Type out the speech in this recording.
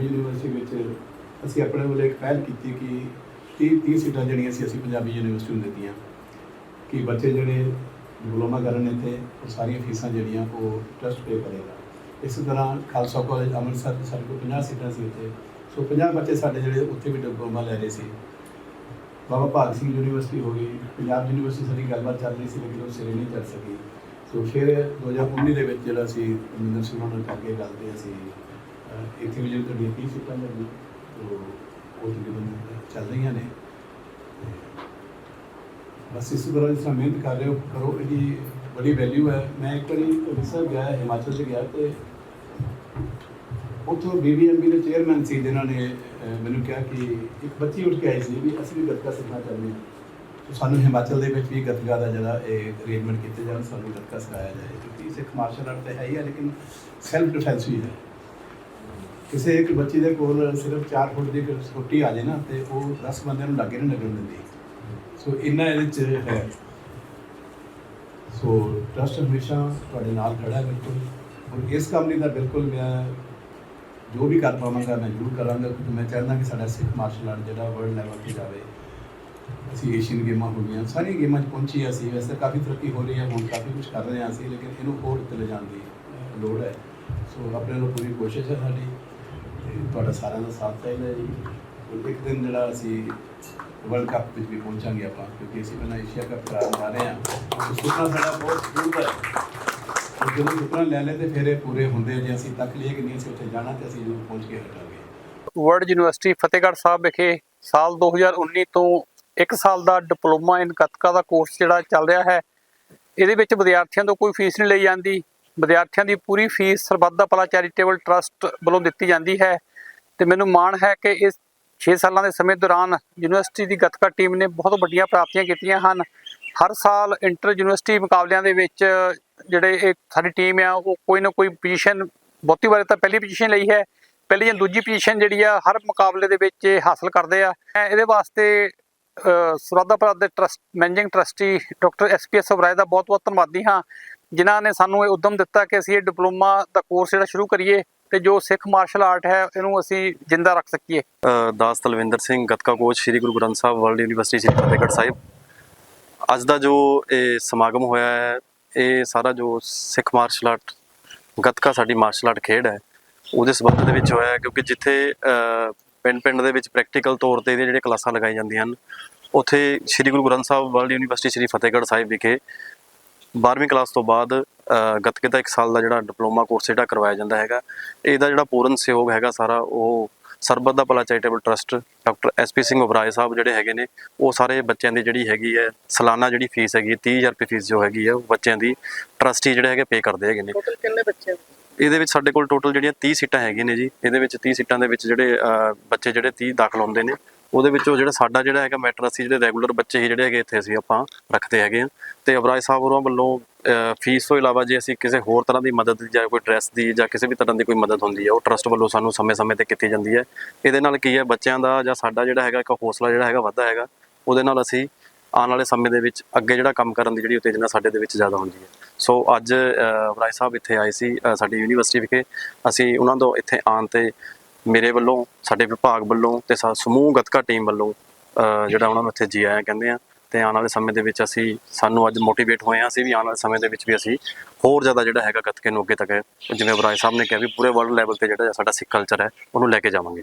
Punjabi university ਵਿੱਚ ਅਸੀਂ ਆਪਣੇ ਵੱਲੋਂ ਇੱਕ ਪਹਿਲ ਕੀਤੀ ਕਿ 30 30 ਸੀਟਾਂ ਜਿਹੜੀਆਂ ਸੀ ਅਸੀਂ ਪੰਜਾਬੀ ਯੂਨੀਵਰਸਿਟੀ ਨੂੰ ਦਿੱਤੀਆਂ। ਕਿ ਬੱਚੇ ਜਿਹੜੇ ਡਿਪਲੋਮਾ ਕਰਨ ਇੱਥੇ, ਉਹ ਸਾਰੀਆਂ ਫੀਸਾਂ ਜਿਹੜੀਆਂ ਉਹ ਟਰਸਟ ਪੇ ਕਰੇਗਾ। ਇਸੇ ਤਰ੍ਹਾਂ ਖਾਲਸਾ ਕਾਲਜ ਅੰਮ੍ਰਿਤਸਰ ਦੇ ਸਾਡੇ ਕੋਲ 50 ਸੀਟਾਂ ਸੀ ਉੱਥੇ ਸੋ 50 ਬੱਚੇ ਸਾਡੇ ਜਿਹੜੇ ਉੱਥੇ ਵੀ ਡਿਪਲੋਮਾ ਲੈ ਰਹੇ ਸੀ। ਬਾਬਾ ਭਾਗ ਸਿੰਘ ਯੂਨੀਵਰਸਿਟੀ ਹੋ ਗਈ, ਪੰਜਾਬ ਯੂਨੀਵਰਸਿਟੀ ਸਾਡੀ ਗੱਲਬਾਤ ਚੱਲ ਰਹੀ ਸੀ, ਲੇਕਿਨ ਉਹ ਸਿਰੇ ਨਹੀਂ ਚੱਲ ਸਕੀ। ਸੋ ਫਿਰ 2019 ਦੇ ਵਿੱਚ ਜਿਹੜਾ ਸੀ ਮਨਿੰਦਰ ਸਿੰਘ ਨਾਲ ਕਰਕੇ ਗੱਲ ਤੇ ਅਸੀਂ ਇੱਥੇ ਵੀ ਜਿਹੜੀ ਤੁਹਾਡੀਆਂ 30 ਸੀਟਾਂ ਲੱਗੀ ਉਹ ਤਕਰੀਬਨ ਚੱਲ ਰਹੀਆਂ ਨੇ ਬਸ ਇਸ ਤਰ੍ਹਾਂ ਜਿਸ ਮਿਹਨਤ ਕਰ ਰਹੇ ਹੋ, ਕਰੋ, ਇਹਦੀ ਬੜੀ ਵੈਲਿਊ ਹੈ। ਮੈਂ ਇੱਕ ਵਾਰੀ ਅੰਮ੍ਰਿਤਸਰ ਗਿਆ, ਹਿਮਾਚਲ 'ਚ ਗਿਆ, ਤੇ ਉੱਥੋਂ ਬੀਬੀਐਮਬੀ ਦੇ ਚੇਅਰਮੈਨ ਸੀ, ਜਿਨ੍ਹਾਂ ਨੇ ਮੈਨੂੰ ਕਿਹਾ ਕਿ ਇੱਕ ਬੱਚੀ ਉੱਠ ਕੇ ਆਈ ਸੀ ਵੀ ਅਸੀਂ ਵੀ ਗੱਤਕਾ ਸਿੱਖਣਾ ਚਾਹੁੰਦੇ ਹਾਂ। ਸੋ ਸਾਨੂੰ ਹਿਮਾਚਲ ਦੇ ਵਿੱਚ ਵੀ ਗੱਤਕਾ ਦਾ ਜਿਹੜਾ ਇਹ ਅਰੇਂਜਮੈਂਟ ਕੀਤੇ ਜਾਣ, ਸਾਨੂੰ ਗੱਤਕਾ ਸਿਖਾਇਆ ਜਾਏ। ਕਿਉਂਕਿ ਸਿੱਖ ਮਾਰਸ਼ਲ ਆਰਟ ਤਾਂ ਹੈ ਹੀ ਹੈ ਲੇਕਿਨ ਸੈਲਫ ਡਿਫੈਂਸ ਵੀ ਹੈ। ਕਿਸੇ ਇੱਕ ਬੱਚੀ ਦੇ ਕੋਲ ਸਿਰਫ 4 ਫੁੱਟ ਦੀ ਛੋਟੀ ਆ ਜੇ ਨਾ, ਤੇ ਉਹ 10 ਬੰਦਿਆਂ ਨੂੰ ਲੱਗੇ ਨਹੀਂ ਲੱਗਣ ਦਿੰਦੀ। ਸੋ ਇੰਨਾ ਇਹਦੇ ਚ ਹੈ। ਸੋ ਟਰਸਟ ਹਮੇਸ਼ਾ ਤੁਹਾਡੇ ਨਾਲ ਖੜਾ ਹੈ ਬਿਲਕੁਲ। ਔਰ ਇਸ ਕੰਮ ਲਈ ਤਾਂ ਬਿਲਕੁਲ ਮੈਂ ਜੋ ਵੀ ਕਰ ਪਾਵਾਂਗਾ, ਮੈਂ ਜ਼ਰੂਰ ਕਰਾਂਗਾ, ਕਿਉਂਕਿ ਮੈਂ ਚਾਹੁੰਦਾ ਕਿ ਸਾਡਾ ਸਿੱਖ ਮਾਰਸ਼ਲ ਆਰਟ ਜਿਹੜਾ ਵਰਲਡ ਲੈਵਲ ਤੇ ਜਾਵੇ। ਅਸੀਂ ਏਸ਼ੀਅਨ ਗੇਮਾਂ ਹੋ ਗਈਆਂ, ਸਾਰੀਆਂ ਗੇਮਾਂ 'ਚ ਪਹੁੰਚੀ ਅਸੀਂ। ਵੈਸੇ ਤਾਂ ਕਾਫੀ ਤਰੱਕੀ ਹੋ ਰਹੀ ਹੈ ਹੁਣ ਕਾਫੀ ਕੁਝ ਕਰ ਰਹੇ ਹਾਂ ਅਸੀਂ, ਲੇਕਿਨ ਇਹਨੂੰ ਹੋਰ ਉੱਤੇ ਲੈ ਦੀ ਲੋੜ ਹੈ। ਸੋ ਆਪਣੇ ਨੂੰ ਪੂਰੀ ਕੋਸ਼ਿਸ਼ ਹੈ ਸਾਡੀ। ਤੁਹਾਡਾ ਸਾਰਿਆਂ ਦਾ ਸਾਥ ਚਾਹੀਦਾ ਜੀ। ਇੱਕ ਦਿਨ ਜਿਹੜਾ ਅਸੀਂ ਵਰਲਡ ਕੱਪ ਵਿੱਚ ਵੀ ਪਹੁੰਚਾਂਗੇ ਆਪਾਂ, ਕਿਉਂਕਿ ਅਸੀਂ ਪਹਿਲਾਂ ਏਸ਼ੀਆ ਕੱਪ ਕਰਾਉਣ ਜਾ ਰਹੇ ਹਾਂ। ਸੁਪਨਾ ਸਾਡਾ ਬਹੁਤ ਦੂਰ ਹੈ। ਜਦੋਂ ਸੁਪਨਾ ਲੈ ਲੈ ਤੇ ਫਿਰ ਇਹ ਪੂਰੇ ਹੁੰਦੇ ਜੇ ਅਸੀਂ ਤੱਕ ਲਈਏ ਕਿ ਨਹੀਂ, ਅਸੀਂ ਉੱਥੇ ਜਾਣਾ ਤੇ ਅਸੀਂ ਜ਼ਰੂਰ ਪਹੁੰਚ ਕੇ ਹਟਾਂਗੇ। ਵਰਲਡ ਯੂਨੀਵਰਸਿਟੀ ਫਤਿਹਗੜ੍ਹ ਸਾਹਿਬ ਵਿਖੇ ਸਾਲ 2019 ਤੋਂ 1 ਸਾਲ ਦਾ ਡਿਪਲੋਮਾ ਇਨ ਗੱਤਕਾ ਦਾ ਕੋਰਸ ਜਿਹੜਾ ਚੱਲ ਰਿਹਾ ਹੈ। ਇਹਦੇ ਵਿੱਚ ਵਿਦਿਆਰਥੀਆਂ ਤੋਂ ਕੋਈ ਫੀਸ ਨਹੀਂ ਲਈ ਜਾਂਦੀ। ਵਿਦਿਆਰਥੀਆਂ ਦੀ ਪੂਰੀ ਫੀਸ ਸਰਬੱਤ ਦਾ ਭਲਾ ਚੈਰੀਟੇਬਲ ਟਰਸਟ ਵੱਲੋਂ ਦਿੱਤੀ ਜਾਂਦੀ ਹੈ ਤੇ ਮੈਨੂੰ ਮਾਣ ਹੈ ਕਿ ਇਸ 6 ਸਾਲਾਂ ਦੇ ਸਮੇਂ ਦੌਰਾਨ ਯੂਨੀਵਰਸਿਟੀ ਦੀ ਗੱਤਕਾ ਟੀਮ ਨੇ ਬਹੁਤ ਵੱਡੀਆਂ ਪ੍ਰਾਪਤੀਆਂ ਕੀਤੀਆਂ ਹਨ। ਹਰ ਸਾਲ ਇੰਟਰ ਯੂਨੀਵਰਸਿਟੀ ਮੁਕਾਬਲਿਆਂ ਦੇ ਵਿੱਚ ਜਿਹੜੇ ਇਹ ਸਾਡੀ ਟੀਮ ਆ, ਉਹ ਕੋਈ ਨਾ ਕੋਈ ਪੋਜੀਸ਼ਨ ਬਹੁਤੀ ਵਾਰ ਤਾਂ ਪਹਿਲੀ ਪੋਜੀਸ਼ਨ ਲਈ ਹੈ, ਪਹਿਲੀ ਜਾਂ ਦੂਜੀ ਪੋਜੀਸ਼ਨ ਜਿਹੜੀ ਆ, ਹਰ ਮੁਕਾਬਲੇ ਦੇ ਵਿੱਚ ਇਹ ਹਾਸਲ ਕਰਦੇ ਆ। ਮੈਂ ਇਹਦੇ ਵਾਸਤੇ ਸਰਦਾ ਭਰਾ ਦੇ trust managing trustee doctor SPS ਸਵਰਾਏ ਦਾ ਬਹੁਤ-ਬਹੁਤ ਧੰਨਵਾਦੀ ਹਾਂ। ਜਿਨ੍ਹਾਂ ਨੇ ਸਾਨੂੰ ਇਹ ਉਦਮ ਦਿੱਤਾ ਕਿ ਅਸੀਂ ਇਹ ਡਿਪਲੋਮਾ ਦਾ ਕੋਰਸ ਜਿਹੜਾ ਸ਼ੁਰੂ ਕਰੀਏ ਤੇ ਜੋ ਸਿੱਖ ਮਾਰਸ਼ਲ ਆਰਟ ਹੈ, ਇਹਨੂੰ ਅਸੀਂ ਜਿੰਦਾ ਰੱਖ ਸਕੀਏ। ਦਾਸ Talwinder Singh, gatka coach Sri Guru Granth Sahib, World University, Sri Fatehgarh Sahib. ਅੱਜ ਦਾ ਜੋ ਇਹ ਸਮਾਗਮ ਹੋਇਆ ਹੈ, ਇਹ ਸਾਰਾ ਜੋ ਸਿੱਖ ਮਾਰਸ਼ਲ ਆਰਟ, ਗੱਤਕਾ ਸਾਡੀ ਮਾਰਸ਼ਲ ਆਰਟ ਖੇਡ ਹੈ, ਉਹਦੇ ਸੰਬੰਧ ਦੇ ਵਿੱਚ ਹੋਇਆ ਕਿਉਂਕਿ ਜਿੱਥੇ ਪਿੰਡ-ਪਿੰਡ ਦੇ ਵਿੱਚ ਪ੍ਰੈਕਟੀਕਲ ਤੌਰ ਤੇ ਇਹਦੇ ਜਿਹੜੇ ਕਲਾਸਾਂ ਲਗਾਈਆਂ ਜਾਂਦੀਆਂ ਹਨ, ਉੱਥੇ ਸ੍ਰੀ ਗੁਰੂ ਗ੍ਰੰਥ ਸਾਹਿਬ, ਵਰਲਡ ਯੂਨੀਵਰਸਿਟੀ, ਸ੍ਰੀ ਫਤਿਹਗੜ੍ਹ ਸਾਹਿਬ ਵਿਖੇ 12ਵੀਂ ਕਲਾਸ ਤੋਂ ਬਾਅਦ ਗੱਤਕੇ ਦਾ 1 ਸਾਲ ਦਾ ਜਿਹੜਾ ਡਿਪਲੋਮਾ ਕੋਰਸ ਜਿਹੜਾ ਕਰਵਾਇਆ ਜਾਂਦਾ ਹੈਗਾ ਇਹਦਾ ਜਿਹੜਾ ਪੂਰਨ ਸਹਿਯੋਗ ਹੈਗਾ ਸਾਰਾ ਉਹ Sarbat da Bhala charitable trust doctor SP Singh Oberoi Sahib ਜਿਹੜੇ ਹੈਗੇ ਨੇ ਉਹ ਸਾਰੇ ਬੱਚਿਆਂ ਦੀ ਜਿਹੜੀ ਹੈਗੀ ਹੈ ਸਾਲਾਨਾ ਜਿਹੜੀ ਫੀਸ ਹੈਗੀ ਹੈ, 30000 ਰੁਪਏ ਫੀਸ ਜੋ ਹੈਗੀ ਹੈ ਉਹ ਬੱਚਿਆਂ ਦੀ ਟਰਸਟੀ ਜਿਹੜੇ ਹੈਗੇ ਪੇ ਕਰਦੇ ਹੈਗੇ ਨੇ। ਟੋਟਲ ਕਿੰਨੇ ਬੱਚੇ ਇਹਦੇ ਵਿੱਚ ਸਾਡੇ ਕੋਲ ਟੋਟਲ ਜਿਹੜੀਆਂ 30 ਸੀਟਾਂ ਹੈਗੀਆਂ ਨੇ ਜੀ ਇਹਦੇ ਵਿੱਚ 30 ਸੀਟਾਂ ਦੇ ਵਿੱਚ ਜਿਹੜੇ ਬੱਚੇ ਜਿਹੜੇ 30 ਦਾਖਲ ਹੁੰਦੇ ਨੇ ਉਹਦੇ ਵਿੱਚੋਂ ਜਿਹੜਾ ਸਾਡਾ ਜਿਹੜਾ ਹੈਗਾ ਮੈਟਰ ਅਸੀਂ ਜਿਹੜੇ ਰੈਗੂਲਰ ਬੱਚੇ ਹੀ ਜਿਹੜੇ ਹੈਗੇ ਇੱਥੇ ਅਸੀਂ ਆਪਾਂ ਰੱਖਦੇ ਹੈਗੇ ਆ। ਤੇ ਅਬਰਾਜ ਸਾਹਿਬ ਹੋਰਾਂ ਵੱਲੋਂ ਫੀਸ ਤੋਂ ਇਲਾਵਾ ਜੇ ਅਸੀਂ ਕਿਸੇ ਹੋਰ ਤਰ੍ਹਾਂ ਦੀ ਮਦਦ ਜਾਂ ਕੋਈ ਡਰੈਸ ਦੀ ਜਾਂ ਕਿਸੇ ਵੀ ਤਰ੍ਹਾਂ ਦੀ ਕੋਈ ਮਦਦ ਹੁੰਦੀ ਹੈ ਉਹ ਟਰਸਟ ਵੱਲੋਂ ਸਾਨੂੰ ਸਮੇਂ-ਸਮੇਂ ਤੇ ਕੀਤੀ ਜਾਂਦੀ ਹੈ। ਇਹਦੇ ਨਾਲ ਕੀ ਹੈ ਬੱਚਿਆਂ ਦਾ ਜਾਂ ਸਾਡਾ ਜਿਹੜਾ ਹੈਗਾ ਇੱਕ ਹੌਸਲਾ ਜਿਹੜਾ ਹੈਗਾ ਵੱਧਦਾ ਹੈਗਾ। ਉਹਦੇ ਨਾਲ ਅਸੀਂ ਆਉਣ ਵਾਲੇ ਸਮੇਂ ਦੇ ਵਿੱਚ ਅੱਗੇ ਜਿਹੜਾ ਕੰਮ ਕਰਨ ਦੀ ਜਿਹੜੀ ਉਤੇਜਨਾ ਸਾਡੇ ਦੇ ਵਿੱਚ ਜ਼ਿਆਦਾ ਹੁੰਦੀ ਹੈ। ਸੋ ਅੱਜ ਅਹ, ਸਾਹਿਬ ਇੱਥੇ ਆਏ ਸੀ ਸਾਡੀ ਯੂਨੀਵਰਸਿਟੀ ਵਿਖੇ। ਅਸੀਂ ਉਹਨਾਂ ਤੋਂ ਇੱਥੇ ਆਉਣ ਤੇ ਮੇਰੇ ਵੱਲੋਂ, ਸਾਡੇ ਵਿਭਾਗ ਵੱਲੋਂ ਤੇ ਸਾ- ਸਮੂਹ ਗੱਤਕਾ ਟੀਮ ਵੱਲੋਂ ਜਿਹੜਾ ਉਹਨਾਂ ਨੂੰ ਇੱਥੇ ਜੀ ਆਇਆ ਕਹਿੰਦੇ ਆ ਤੇ ਆਉਣ ਵਾਲੇ ਸਮੇਂ ਦੇ ਵਿੱਚ ਅਸੀਂ, ਸਾਨੂੰ ਅੱਜ ਮੋਟੀਵੇਟ ਹੋਏ ਆ ਅਸੀਂ ਵੀ ਆਉਣ ਵਾਲੇ ਸਮੇਂ ਦੇ ਵਿੱਚ ਵੀ ਅਸੀਂ ਹੋਰ ਜ਼ਿਆਦਾ ਜਿਹੜਾ ਹੈਗਾ ਗੱਤਕੇ ਨੂੰ ਅੱਗੇ ਤੱਕ, ਜਿਵੇਂ ਅਬਰਾਜ ਸਾਹਿਬ ਨੇ ਕਿਹਾ ਵੀ ਪੂਰੇ ਵਰਲਡ ਲੈਵਲ ਤੇ ਜਿਹੜਾ ਸਾਡਾ ਸਿੱਖ ਕਲਚਰ ਹੈ, ਉਹਨੂੰ ਲੈ ਕੇ ਜਾਵਾਂਗੇ।